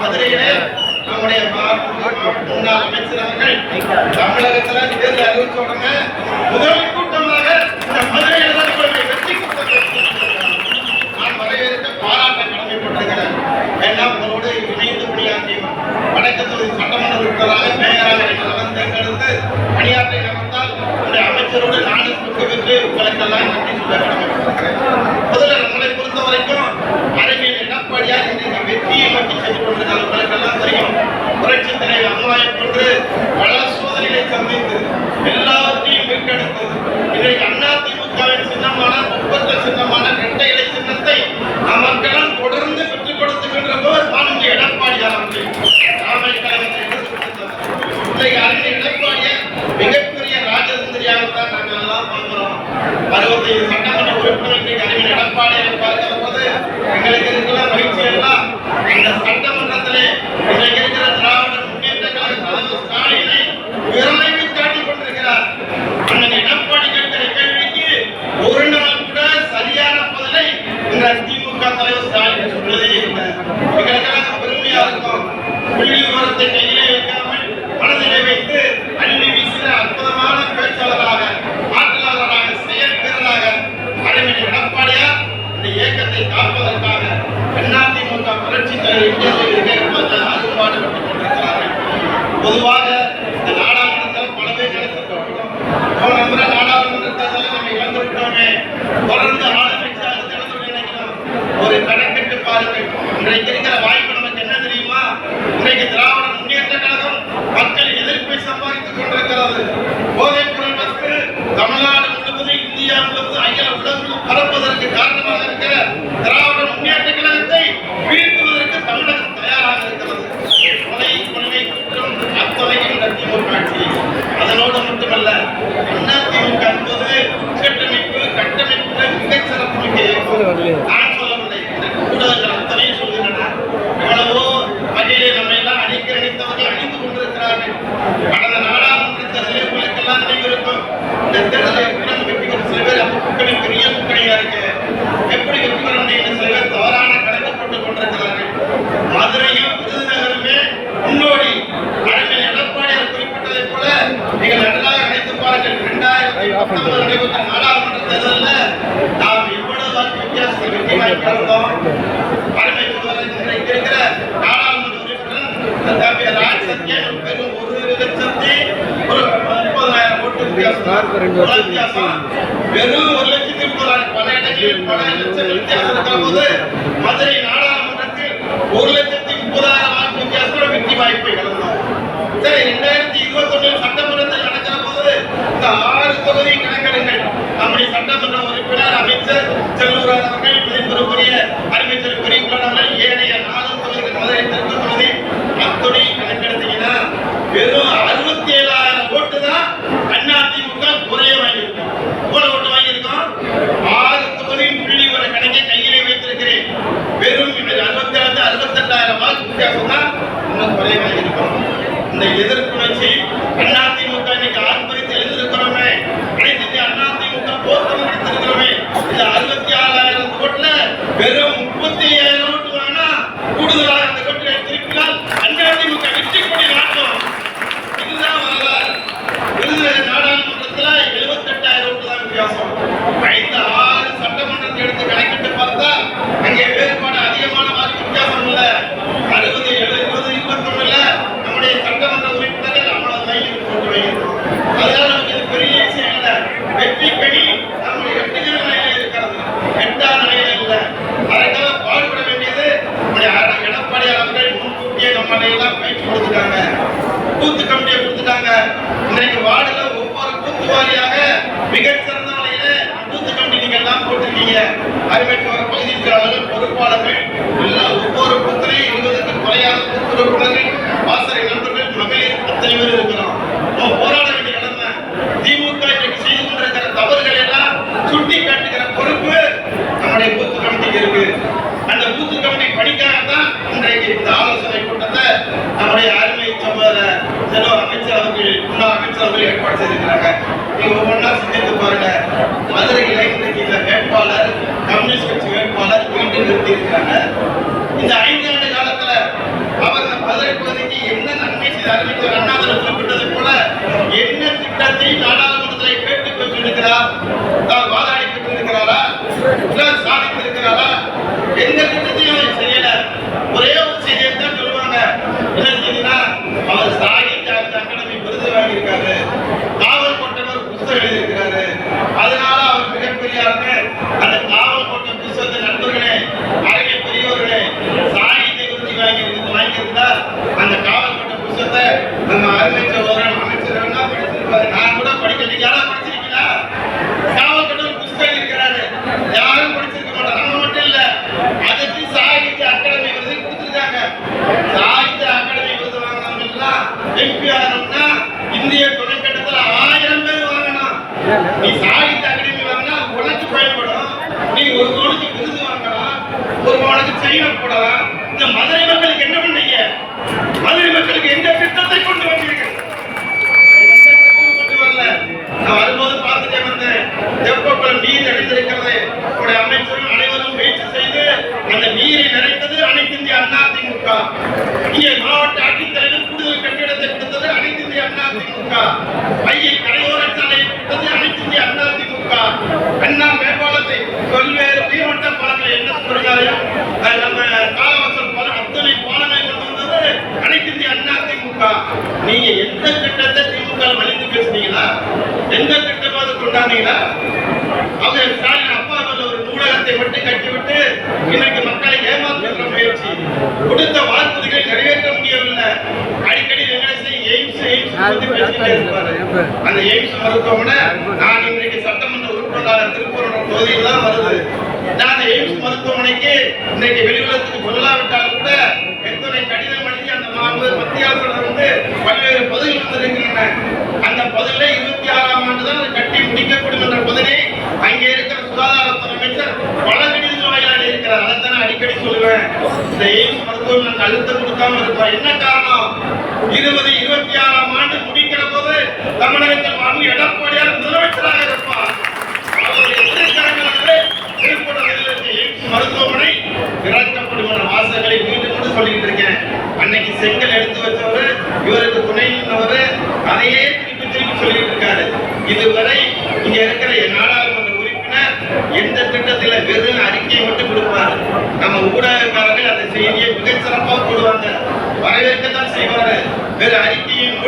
மதுரையிலே நம்முடைய முன்னாள் அமைச்சர் அவர்கள் தமிழகத்துல தேர்தல் அறிவிச்ச உடனே முதல் தொடர்ந்து ஒரு கணக்கிட்டு பாருங்கள். இன்றைக்கு இருக்கிற லட்சத்தி முப்பதாயிரம் பல இடங்களில் பல லட்சம் மதுரை நாடாளுமன்றத்தில் ஒரு லட்சத்தி முப்பதாயிரம் வாக்கு வித்தியாசத்தோட வெற்றி வாய்ப்பை இழந்தோம் ரெண்டாயிரத்தி இருபத்தி ஒன்றில் சட்டமன்றத்தில் நடக்கிற போது ஆறு தொகுதி கணக்கெடுங்கள். நம்முடைய சட்டமன்ற உறுப்பினர் அமைச்சர் செல்லூராஜ் அருமைக்கு வர பொறுப்பாளர்கள் எல்லாம் ஒவ்வொரு பூத்திலையும் இருபதுக்கு குறையான பூத்து உறுப்பினர்கள் வாசனை நண்பர்கள் மகளிர் அத்தனை பேர் இருக்கிறோம் நம்ம போராட வேண்டிய கடமை திமுக இன்றைக்கு செய்து கொண்டிருக்கிற தவறுகள் எல்லாம் சுட்டி காட்டுகிற பொறுப்பு நம்முடைய பூத்து கமிட்டிக்கு இருக்கு அந்த பூத்து கமிட்டி படிக்காதான் இன்றைக்கு இந்த ஆலோசனை கூட்டத்தை நம்முடைய அருமை சகோதர செல்வ அமைச்சர் அவர்கள் முன்னாள் அமைச்சர் அவர்கள் ஏற்பாடு செய்திருக்கிறாங்க நீங்க ஒவ்வொன்றா சிந்தித்து பாருங்க மதுரையில இன்றைக்கு இந்த வேட்பாளர் கம்யூனிஸ்ட் கட்சி வேட்பாளர் மீண்டும் நிறுத்தி இருக்கிறாங்க இந்த ஐந்து ஆண்டு காலத்துல அவர் இந்த மதுரை பகுதிக்கு என்ன நன்மை செய்து குறிப்பிட்டது போல என்ன திட்டத்தை நாடாளுமன்றத்தில் கேட்டு பெற்றிருக்கிறார் வாதாடி பெற்றிருக்கிறாரா சாதித்திருக்கிறாரா எந்த திட்டத்தையும் அவர் செய்யல ஒரே ஒரு செய்தியை தான் சொல்லுவாங்க என்ன செய்தினா அவர் சாகித்ய அகாடமி விருது வாங்கியிருக்காரு காவல் கோட்டவர் புத்தகம் எழுதியிருக்கிறாரு அதனால அவர் மிகப்பெரிய ஆளுங்க அந்த காவல் கோட்டை புத்தகத்தை நண்பர்களே அழகிய பெரியவர்களே சாகித்ய விருது வாங்கி வாங்கியிருந்தா அந்த காவல் கோட்டை புத்தகத்தை நம்ம அருமை சகோதரன் அமைச்சர் வேணா படிச்சிருப்பாரு நான் கூட படிக்க யாராவது படிச்சிருக்கீங்களா காவல் கோட்டை புத்தகம் இருக்கிறாரு யாரும் படிச்சிருக்க மாட்டாங்க நம்ம மட்டும் இல்ல அதுக்கு சாகித்ய அகாடமி விருது கொடுத்துருக்காங்க சாகித்ய அகாடமி விருது வாங்கினவங்க எல்லாம் எம்பி ஆகணும்னா இந்திய துணைக்கட்டத்துல ஆயிரம் பேர் வாங்கணும் நீ சாகித்ய அகாடமி வாங்கினா உனக்கு பயன்படும் நீ ஒரு கோடிக்கு விருது வாங்கலாம் ஒரு கோடிக்கு செயினை போடலாம் இந்த மதுரை மக்களுக்கு என்ன பண்ணீங்க மதுரை மக்களுக்கு எந்த திட்டத்தை கொண்டு வந்தீர்கள் கொண்டு வரல. நான் வரும்போது பார்த்துட்டே வந்தேன். தெப்பக்குளம் நீர் அடைந்திருக்கிறது. உங்களுடைய அமைச்சரும் அனைவரும் முயற்சி செய்து அந்த நீரை நிறைத்தது அனைத்து இந்திய அண்ணா திமுக. இங்கே மாவட்ட ஆட்சித்தலைவர் கூடுதல் கட்டிடத்தை கொடுத்தது அனைத்து இந்திய அண்ணா திமுக. வைகை கரையோர சாலையை கொடுத்தது அனைத்து இந்திய அண்ணா திமுக. அண்ணா மேம்பாலத்தை பல்வேறு உயர்மட்ட பாலங்களை என்ன சொல்றாரு நம்ம காலவாசல் பாலம் அத்தனை பாலங்களை கொண்டு வந்தது அனைத்து இந்திய அண்ணா திமுக நீங்க எந்த திட்டத்தை திமுக வலிந்து பேசுனீங்களா எந்த திட்டமாவது கொண்டாந்தீங்களா அவங்க ஸ்டாலின் அப்பா மேல ஒரு நூலகத்தை மட்டும் கட்டிவிட்டு இன்னைக்கு மக்களை ஏமாற்றுகிற முயற்சி. கொடுத்த வாக்குறுதிகளை நிறைவேற்ற முடியவில்லை. அடிக்கடி வெங்கடேசன் எய்ம்ஸ் எய்ம்ஸ் பத்தி பேசிட்டே இருப்பாரு. அந்த எய்ம்ஸ் மருத்துவமனை நான் இன்றைக்கு சட்டமன்ற உறுப்பினராக திருப்பூர் தொகுதியில் தான் வருது. நான் அந்த எய்ம்ஸ் மருத்துவமனைக்கு இன்னைக்கு வெளியுலகத்துக்கு சொல்லாவிட்டால் கூட எத்தனை கடிதம் எழுதி அந்த மாண்பு மத்திய அரசு வந்து பல்வேறு பதில்கள் வந்திருக்கின்றன. அந்த பதில இருபத்தி ஆறாம் ஆண்டு தான் கட்டி முடிக்கப்படும் என்ற பதிலை அங்கே இருக்கிற சுகாதாரத்துறை அமைச்சர் பல இருக்கிற வாயிலாக அதைத்தான் அடிக்கடி சொல்லுவேன். இந்த எய்ம்ஸ் மருத்துவமனை அழுத்தம் கொடுக்காம இருப்பா என்ன காரணம் இருபது இருபத்தி ஆறாம் ஆண்டு முடிக்கிற போது தமிழகத்தில் மாண்பு எடப்பாடியார் முதலமைச்சராக இருப்பார் அவருடைய திருக்கரங்களாலே திருப்பூர் அருகில் இருக்க எய்ம்ஸ் மருத்துவமனை திறக்கப்படும் என்ற வாசகங்களை மீண்டும் மீண்டும் சொல்லிக்கிட்டு இருக்கேன் அன்னைக்கு செங்கல் எடுத்து வச்சவர் இவருக்கு துணை நின்றவர் அதையே திருப்பி திருப்பி சொல்லிட்டு இருக்காரு இதுவரை இங்க இருக்கிற நாடாளுமன்ற உறுப்பினர் எந்த திட்டத்துல வெறும் அறிக்கையை மட்டும் கொடுப்பாரு நம்ம ஊடகக்காரர்கள் அந்த செய்தியை மிகச் சிறப்பா போடுவாங்க வரவேற்கத்தான் செய்வாரு வேற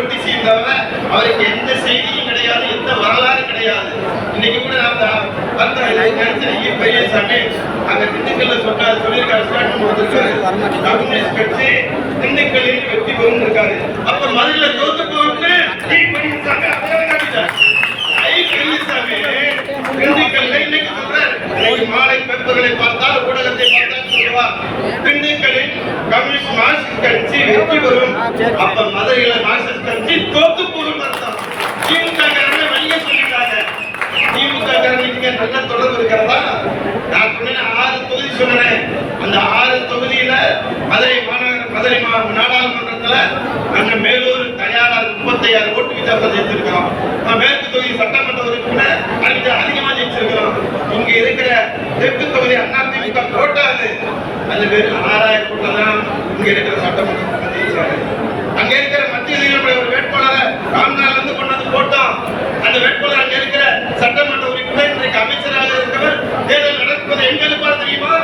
அறிக்கையும் நோட்டீஸையும் தவிர அவருக்கு எந்த செய்தியும் கிடையாது எந்த வரலாறு கிடையாது. இன்னைக்கு கூட நான் அந்த- அந்த இதுக்கு நினைச்சேன், ஐயா பெரியசாமி அங்க திண்டுக்கல்ல சொன்னார் சொல்லியிருக்காரு ஸ்டார்ட் வந்திருக்காரு கம்யூனிஸ்ட் கட்சி திண்டுக்கல்லில் வெற்றி பெறும் இருக்காரு. அப்ப மதுரையில தோத்து போகும்னு திண்டுக்கல்ல இன்னைக்கு சொல்றாரு. இன்னைக்கு மாலை பார்த்தால் ஊடகத்தை பார்த்தால் சொல்லுவார் திண்டுக்கல்லில் கம்யூனிஸ்ட் மார்க்சிஸ்ட் கட்சி வெற்றி பெறும். அப்ப மதுரையில மார்க்சிஸ்ட் கட்சி தோத்து போகும் அர்த்தம் திமுக காரங்க வெளியே சொல்லிட்டாங்க திமுக காரங்களுக்கு நல்ல தொடர்பு இருக்கிறதா நான் சொன்னேன் ஆறு தொகுதி சொன்னேன் அந்த ஆறு தொகுதியில மதுரை மாநகர மதுரை மா- நாடாளுமன்றத்துல நாங்க மேலூர் தயாரா முப்பத்தையாயிரம் ஓட்டு வித்தியாசம் ஜெயிச்சிருக்கிறோம் நான் மேற்கு தொகுதி சட்டமன்ற உறுப்பினர் அதுக்கு அதிகமா ஜெயிச்சிருக்கிறோம் இங்க இருக்கிற தெற்கு தொகுதி அதிமுக கோட்டை அது அது வெறும் ஆறாயிரம் கோட்டை தான் இங்க இருக்கிற சட்டமன்ற உறுப்பினர் ஜெயிச்சாரு அங்க இருக்கிற மத்திய நீதிமன்ற ஒரு வேட்பாளரை ராம்நாள் இருந்து கொண்டு வந்து போட்டோம் அந்த வேட்பாளர் அங்க இருக்கிற சட்டமன்ற உறுப்பினர் இன்றைக்கு அமைச்சராக இருக்கிறவர் தேர்தல் நடக்கும்போது எங்க இருப்பாரு தெரியுமா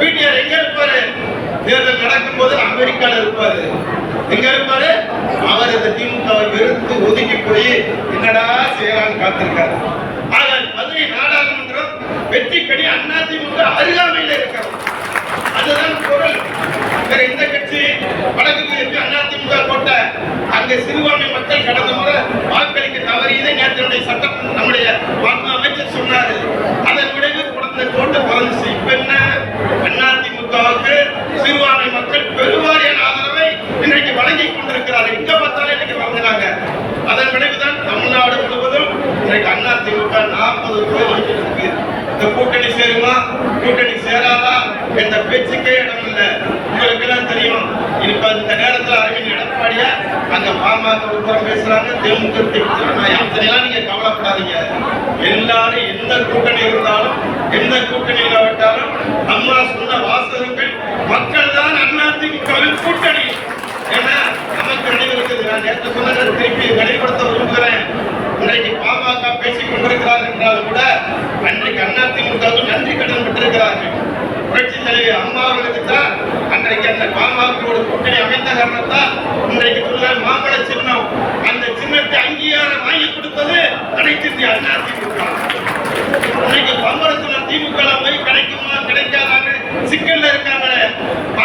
பிடிஆர் எங்க இருப்பாரு தேர்தல் நடக்கும்போது அமெரிக்கால இருப்பாரு எங்க இருப்பாரு? அவர் இந்த திமுகவை வெறுத்து ஒதுக்கி போய் என்னடா செய்யலாம்னு காத்திருக்காரு. ஆனால் மதுரை நாடாளுமன்றம் வெற்றிக்கடி அண்ணா திமுக அருகாமையில் இருக்கிறது. அதுதான் பொருள் வேற எந்த கட்சி வடக்கு எப்படி அதிமுக போட்ட அங்க சிறுபான்மை மக்கள் கடந்த முறை வாக்களிக்க தவறு தவறியதை நேற்று சட்டம் நம்முடைய மாண்பு அமைச்சர் சொன்னாரு அதன் விளைவு குழந்தை கோட்டை குறைஞ்சிச்சு இப்ப என்ன அதிமுகவுக்கு சிறுபான்மை மக்கள் பெருவாரியான ஆதரவை இன்றைக்கு வழங்கி கொண்டிருக்கிறார்கள் எங்க பார்த்தாலும் இன்னைக்கு வழங்குறாங்க அதன் விளைவுதான் தமிழ்நாடு முழுவதும் இன்றைக்கு அதிமுக இந்த கூட்டணி சேருமா? கூட்டணி சேராதா? என்ற பேச்சுக்கே இடம் இல்லை. உங்களுக்கு எல்லாம் தெரியும். இப்ப இந்த நேரத்துல அரவிந்த் எடப்பாடியா அங்க பாமக உட்புறம் பேசுறாங்க திமுக எல்லாம் நீங்க கவலைப்படாதீங்க. எல்லாரும் எந்த கூட்டணி இருந்தாலும் எந்த கூட்டணியில விட்டாலும் அம்மா சொன்ன வாசகங்கள் மக்கள் தான் அதிமுகவின் கூட்டணி. ஏன்னா நமக்கு நினைவிருக்குது நான் நேற்று சொன்னதை திருப்பி வெளிப்படுத்த விரும்புகிறேன். இன்றைக்கு பாமக பேசிக் கொண்டிருக்கிறார் என்றாலும் கூட அன்றைக்கு அதிமுக நன்றி கடன் பெற்றிருக்கிறார்கள். புரட்சி தலைவர் அம்மா அவர்களுக்கு தான் அன்றைக்கு அந்த பாமகவோட கூட்டணி அமைந்த காரணத்தால் இன்றைக்கு சொல்ல மாம்பழ சின்னம். அந்த சின்னத்தை அங்கீகாரம் வாங்கி கொடுத்தது அனைத்து இந்திய அண்ணா திமுக இன்னைக்கு பம்பரத்துல திமுக ல போய் கிடைக்குமா கிடைக்காதான்னு சிக்கல்ல இருக்காங்களே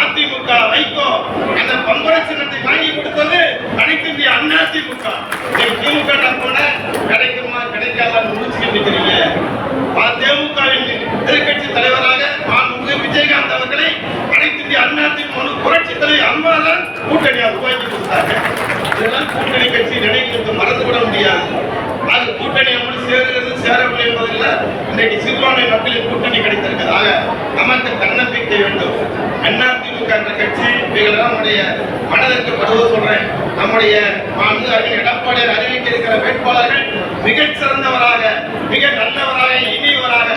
அதிமுக வைகோ அந்த பம்பர சின்னத்தை வாங்கி கொடுத்தது அனைத்து இந்திய அண்ணா திமுக இன்னைக்கு திமுக ல போன கிடைக்குமா கிடைக்காதான்னு முடிச்சுக்கிட்டு இருக்கிறீங்க தேமுகவின் எதிர்கட்சி தலைவராக மாண்புமிகு விஜயகாந்த் அவர்களை அனைத்து இந்திய அண்ணா திமுக புரட்சி தலைவர் அம்மாதான் கூட்டணியா உருவாக்கி கொடுத்தாங்க இதெல்லாம் கூட்டணி கட்சி நினைக்கிறது மறந்துவிட முடியாது அது கூட்டணி எப்படி சேருகிறது சேரவில்லை என்பதில் இன்றைக்கு சிறுபான்மை மக்களின் கூட்டணி கிடைத்திருக்கிறதாக நமக்கு தன்னம்பிக்கை வேண்டும். அதிமுக என்ற கட்சி இவைகளெல்லாம் நம்முடைய மனதிற்கு படுவது சொல்றேன் நம்முடைய மாண்பு அறிஞர் எடப்பாடியார் அறிவிக்க இருக்கிற வேட்பாளர்கள் மிகச் சிறந்தவராக மிக நல்லவராக இனியவராக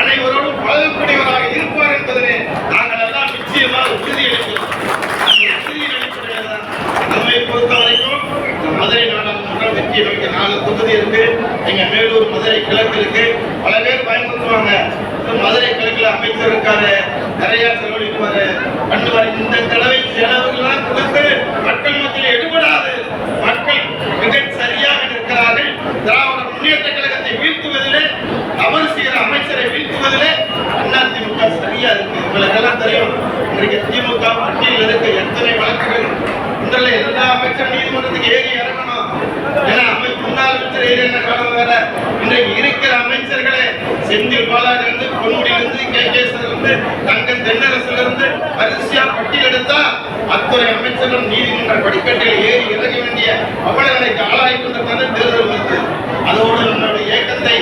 அனைவரோடும் பழகக்கூடியவராக இருப்பார் என்பதனை நாங்கள் எல்லாம் நிச்சயமாக உறுதியளிக்கிறோம். அந்த நம்மை பொறுத்த வரைக்கும் இந்த மதுரை நூத்தி இருபத்தி நாலு தொகுதி இருக்கு. எங்க மேலூர் மதுரை கிழக்கு இருக்கு. பல பேர் பயன்படுத்துவாங்க. மதுரை கிழக்குல அமைச்சர் இருக்காரு. நிறைய செலவழிப்பாரு பண்ணுவாரு இந்த தடவை செலவுகள்லாம் கொடுத்து மக்கள் மத்தியில் எடுபடாது. மக்கள் மிக சரியாக இருக்கிறார்கள் திராவிட முன்னேற்ற கழகத்தை வீழ்த்துவதிலே தவறு செய்கிற அமைச்சரை வீழ்த்துவதிலே அதிமுக சரியா இருக்கு. உங்களுக்கு எல்லாம் தெரியும். இன்றைக்கு திமுக மத்தியில் இருக்க எத்தனை வழக்குகள். இன்றைய எல்லா அமைச்சர் நீதிமன்றத்துக்கு ஏறி இறங்கணும். ஏன்னா அமை முன்னாள் அமைச்சர் என்ன காலம் வேற. இன்றைக்கு இருக்கிற அமைச்சர்களே செந்தில் பாலாஜி இருந்து பொன்முடியிலிருந்து கே. இருந்து தங்கம் தென்னரசுல இருந்து வரிசையா பட்டியல் அத்துறை அமைச்சரும் நீதிமன்ற படிக்கட்டில் ஏறி இறங்க வேண்டிய அவலநிலைக்கு ஆளாகி கொண்டிருக்கிறது தேர்தல் வருது அதோடு நம்மளுடைய இயக்கத்தை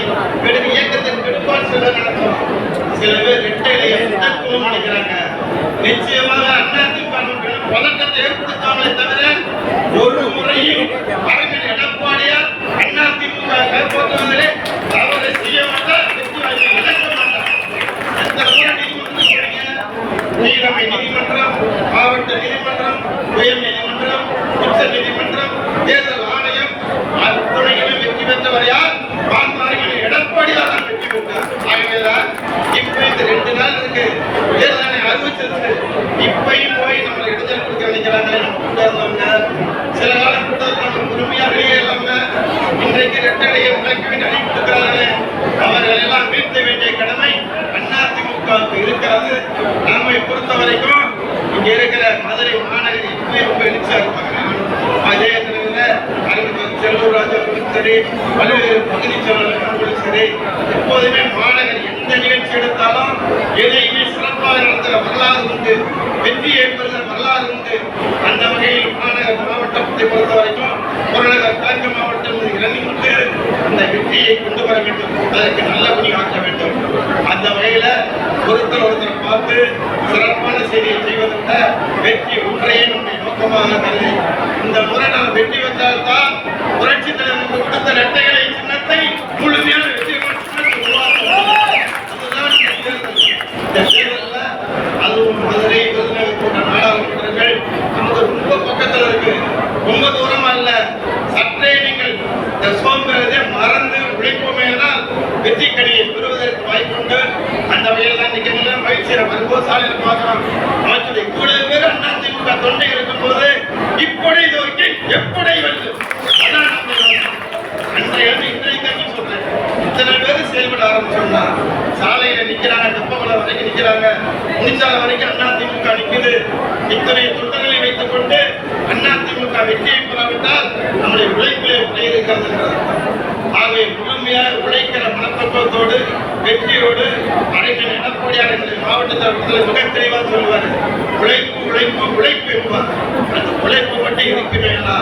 விடுதி இயக்கத்தின் கெடுப்பான் சில நடத்தும் சில பேர் ரெட்டையில எத்தக்கும் நினைக்கிறாங்க நிச்சயமாக அதிமுக பதட்டத்தை ஏற்படுத்தாமலே தவிர ஒரு முறையும் அறிஞர் எடப்பாடியார் அதிமுக கைப்பற்றுவதிலே தவறு செய்ய மாட்டார் வெற்றி நீதிமன்றம் நீதிமன்றம் மாவட்ட நீதிமன்றம் உயர் நீதிமன்றம் உச்ச நீதிமன்றம் தேர்தல் ஆணையம் அத்துணையிலும் வெற்றி பெற்றவர் யார்? எடப்பாடியார் வெற்றி பெற்றார். ஆகவேதான் இந்த ரெண்டு நாள் இருக்கு தேர்தல் ஆணையம் அறிவிச்சிருக்கு இப்பயும் போய் நம்ம இடைஞ்சல் கொடுக்க நினைக்கிறாங்களே நம்ம கூட இருந்தவங்க சில காலம் கூட நம்ம பொறுமையா வெளியே இல்லாம கட்டளையை ரெட்டடையை முளைக்க அவர்கள் எல்லாம் வீழ்த்த வேண்டிய கடமை அதிமுகவுக்கு இருக்கிறது. நம்மை பொறுத்த வரைக்கும் இங்க இருக்கிற மதுரை மாநகரி இப்பவே ரொம்ப எழுச்சியா இருப்பாங்க. அதே நேரத்தில் அறிவித்தர் செல்லூர் ராஜா சரி பல்வேறு பகுதி செயலாளர்களும் சரி எப்போதுமே மாநகர் எந்த நிகழ்ச்சி எடுத்தாலும் எதையுமே சிறப்பாக நடத்துகிற வரலாறு உண்டு வெற்றி ஏற்படுகிற வரலாறு உண்டு. அந்த வகையில் மாநகர் மாவட்டத்தை பொறுத்த வரைக்கும் புறநகர் கிழக்கு மாவட்டம் இறங்கி அந்த வெற்றியை கொண்டு வர வேண்டும். அதற்கு நல்ல பணி வேண்டும். அந்த வகையில ஒருத்தர் ஒருத்தர் பார்த்து சிறப்பான செய்தியை செய்வதற்க வெற்றி ஒன்றையே நம்முடைய நோக்கமாக கருதி இந்த முறை நாம் வெற்றி வந்தால்தான் புரட்சி தலைவர் கொடுத்த ரெட்டைகளை சின்னத்தை முழுமையான வெற்றி அதுதான் இந்த தேர்தல். அதுவும் மதுரை விருதுநகர் போன்ற நாடாளுமன்றங்கள் நமக்கு ரொம்ப பக்கத்தில் இருக்கு. ரொம்ப தூரம் வகையில் தான் நிற்கிறீங்க மகிழ்ச்சியை வரும்போது சாலையில் பார்க்கலாம் அமைச்சரை கூட பேர் அண்ணா மட்டும்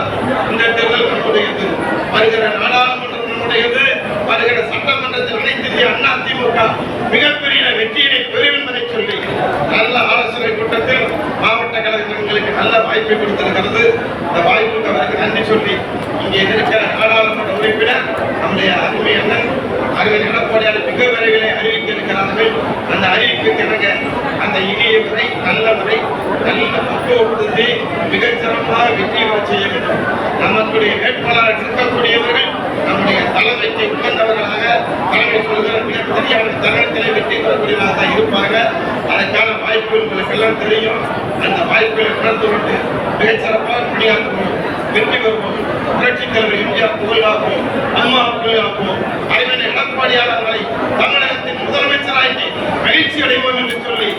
இந்த தேர்தல் நம்முடையது வருகிற நாடாளுமன்றம் நம்முடையது வருகிற சட்டமன்றத்தில் அனைத்து அண்ணா திமுக மிகப்பெரிய வெற்றியினை பெறும் என்பதை சொல்லி நல்ல ஆலோசனை கூட்டத்தில் மாவட்ட கழகங்களுக்கு நல்ல வாய்ப்பை கொடுத்திருக்கிறது. இந்த வாய்ப்புக்கு அவருக்கு நன்றி சொல்லி இங்கே இருக்கிற நாடாளுமன்ற உறுப்பினர் நம்முடைய அருமை அண்ணன் அருமை எடப்பாடியார் மிக விரைவிலே அறிவிக்க இருக்கிறார்கள் அந்த அறிவிப்புக்கு இணங்க அந்த இனிய முறை நல்ல முறை நல்ல பக்குவப்படுத்தி மிகச் சிறப்பாக வெற்றி பெற செய்ய வேண்டும் வேட்பாளராக இருக்கக்கூடியவர்கள் நம்முடைய தலைமைக்கு உகந்தவர்களாக தலைமை சொல்கிற மிகப்பெரிய தருணத்திலே வெற்றி பெறக்கூடியவர்களாக இருப்பாங்க. அதற்கான வாய்ப்பு உங்களுக்கு எல்லாம் தெரியும். அந்த வாய்ப்பை உணர்ந்து கொண்டு மிகச்சிறப்பாக பணியாற்றுவோம். வெற்றி பெறுவோம். புரட்சித் தலைவர் எம்ஜிஆர் புகழாக்குவோம். அம்மா புகழாக்குவோம். அறிஞர் எடப்பாடியாளர்களை தமிழகத்தின் முதலமைச்சராகி மகிழ்ச்சி அடைவோம் என்று சொல்லி